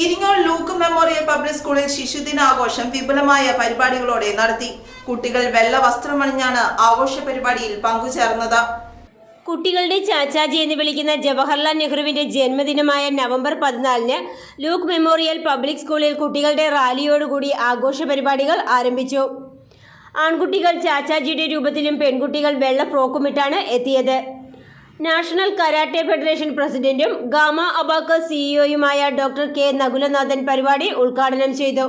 Iringole Luke memorial public സ്കൂളിൽ ശിശുദിനാഘോഷം വിപുലമായ പരിപാടികളോടെ നടത്തി. കുട്ടികൾ വെള്ള വസ്ത്രമണിഞ്ഞാണ് ആഘോഷ പരിപാടിയിൽ പങ്കുചേർന്നത്. കുട്ടികളുടെ ചാച്ചാജി എന്ന് വിളിക്കുന്ന ജവഹർലാൽ നെഹ്റുവിന്റെ ജന്മദിനമായ നവംബർ പതിനാലിന് ലൂക്ക് മെമ്മോറിയൽ പബ്ലിക് സ്കൂളിൽ കുട്ടികളുടെ റാലിയോടുകൂടി ആഘോഷ പരിപാടികൾ ആരംഭിച്ചു. ആൺകുട്ടികൾ ചാച്ചാജിയുടെ രൂപത്തിലും പെൺകുട്ടികൾ വെള്ള ഫ്രോക്കുമിട്ടാണ് എത്തിയത്. നാഷണൽ കരാട്ടെ ഫെഡറേഷൻ പ്രസിഡന്റും ഗാമ അബാക്ക സിഇഒയുമായ ഡോക്ടർ കെ നകുലനാഥൻ പരിപാടി ഉദ്ഘാടനം ചെയ്തു.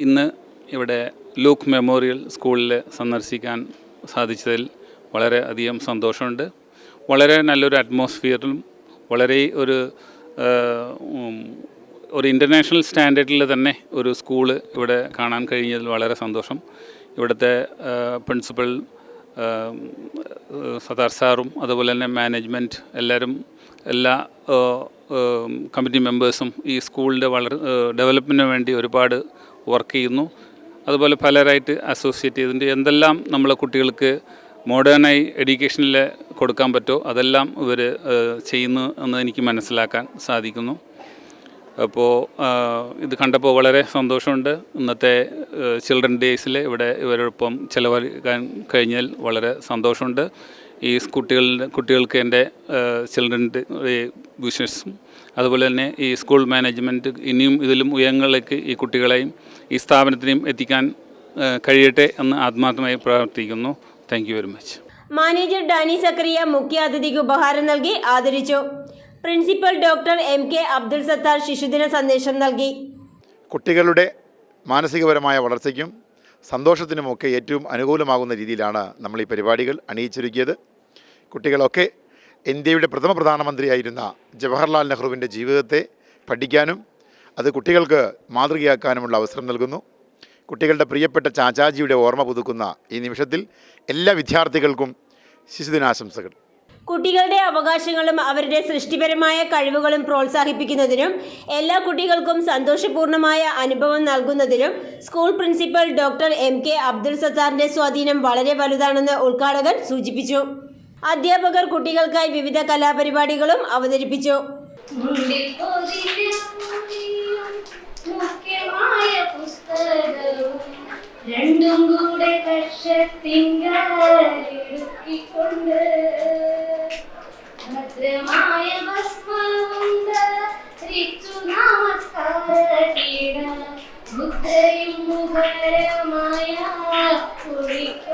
ഇന്ന് ഇവിടെ ലൂക്ക് മെമ്മോറിയൽ സ്കൂളിൽ സന്ദർശിക്കാൻ സാധിച്ചതിൽ വളരെ അധികം സന്തോഷമുണ്ട്. വളരെ നല്ലൊരു അറ്റ്മോസ്ഫിയറിലും വളരെ ഒരു ഒരു ഇന്റർനാഷണൽ സ്റ്റാൻഡേർഡിൽ തന്നെ ഒരു സ്കൂൾ ഇവിടെ കാണാൻ കഴിഞ്ഞതിൽ വളരെ സന്തോഷം. ഇവിടുത്തെ പ്രിൻസിപ്പൽ സദാർ സാറും അതുപോലെ തന്നെ മാനേജ്മെന്റ് എല്ലാവരും എല്ലാ കമ്മിറ്റി മെമ്പേഴ്സും ഈ സ്കൂളിന്റെ വളർ ഡെവലപ്മെന്റിന് വേണ്ടി ഒരുപാട് വർക്ക് ചെയ്യുന്നു. അതുപോലെ പലരായിട്ട് അസോസിയേറ്റ് ചെയ്തിട്ടുണ്ട്. എന്തെല്ലാം നമ്മളെ കുട്ടികൾക്ക് മോഡേണായി എഡ്യൂക്കേഷനിൽ കൊടുക്കാൻ പറ്റുമോ അതെല്ലാം ഇവർ ചെയ്യുന്നു എന്ന് എനിക്ക് മനസ്സിലാക്കാൻ സാധിക്കുന്നു. അപ്പോൾ ഇത് കണ്ടപ്പോൾ വളരെ സന്തോഷമുണ്ട്. ഇന്നത്തെ ചിൽഡ്രൻ ഡേയ്സിൽ ഇവിടെ ഇവരോടൊപ്പം ചിലവഴിക്കാൻ കഴിഞ്ഞാൽ വളരെ സന്തോഷമുണ്ട്. ഈ കുട്ടികളുടെ കുട്ടികൾക്ക് എന്റെ ചിൽഡ്രൻ വിഷസും അതുപോലെ തന്നെ ഈ സ്കൂൾ മാനേജ്മെന്റ് ഇനിയും ഇതിലും ഉയരങ്ങളിലേക്ക് ഈ കുട്ടികളെയും ഈ സ്ഥാപനത്തിനെയും എത്തിക്കാൻ കഴിയട്ടെ എന്ന് ആത്മാർത്ഥമായി പ്രാർത്ഥിക്കുന്നു. Thank very much manager Danny Zachariah മുഖ്യ അതിഥിക്ക് ഉപഹാരം നൽകി ആദരിച്ചു. Principal doctor M K Abdul Sathar ശിശുദിന സന്ദേശം നൽകി. കുട്ടികളുടെ മാനസികപരമായ വളർച്ചയ്ക്കും സന്തോഷത്തിനുമൊക്കെ ഏറ്റവും അനുകൂലമാകുന്ന രീതിയിലാണ് നമ്മൾ ഈ പരിപാടികൾ അണിയിച്ചൊരുക്കിയത് കുട്ടികളൊക്കെ ഇന്ത്യയുടെ പ്രഥമ പ്രധാനമന്ത്രിയായിരുന്ന ജവഹർലാൽ നെഹ്റുവിന്റെ ജീവിതത്തെ പഠിക്കാനും അത് കുട്ടികൾക്ക് മാതൃകയാക്കാനുമുള്ള അവസരം നൽകുന്നു. കുട്ടികളുടെ പ്രിയപ്പെട്ട ചാച്ചാജിയുടെ ഓർമ്മ പുതുക്കുന്ന ഈ നിമിഷത്തിൽ എല്ലാ വിദ്യാർത്ഥികൾക്കും ശിശുദിനാശംസകൾ. കുട്ടികളുടെ അവകാശങ്ങളും അവരുടെ സൃഷ്ടിപരമായ കഴിവുകളും പ്രോത്സാഹിപ്പിക്കുന്നതിനും എല്ലാ കുട്ടികൾക്കും സന്തോഷപൂർണമായ അനുഭവം നൽകുന്നതിനും school principal doctor M K Abdul സത്താറിന്റെ സ്വാധീനം വളരെ വലുതാണെന്ന് ഉദ്ഘാടകൻ സൂചിപ്പിച്ചു. അധ്യാപകർ കുട്ടികൾക്കായി വിവിധ കലാപരിപാടികളും അവതരിപ്പിച്ചു. രണ്ടും കൂടെ കക്ഷത്തിങ്കാലിടുക്കിക്കൊണ്ട്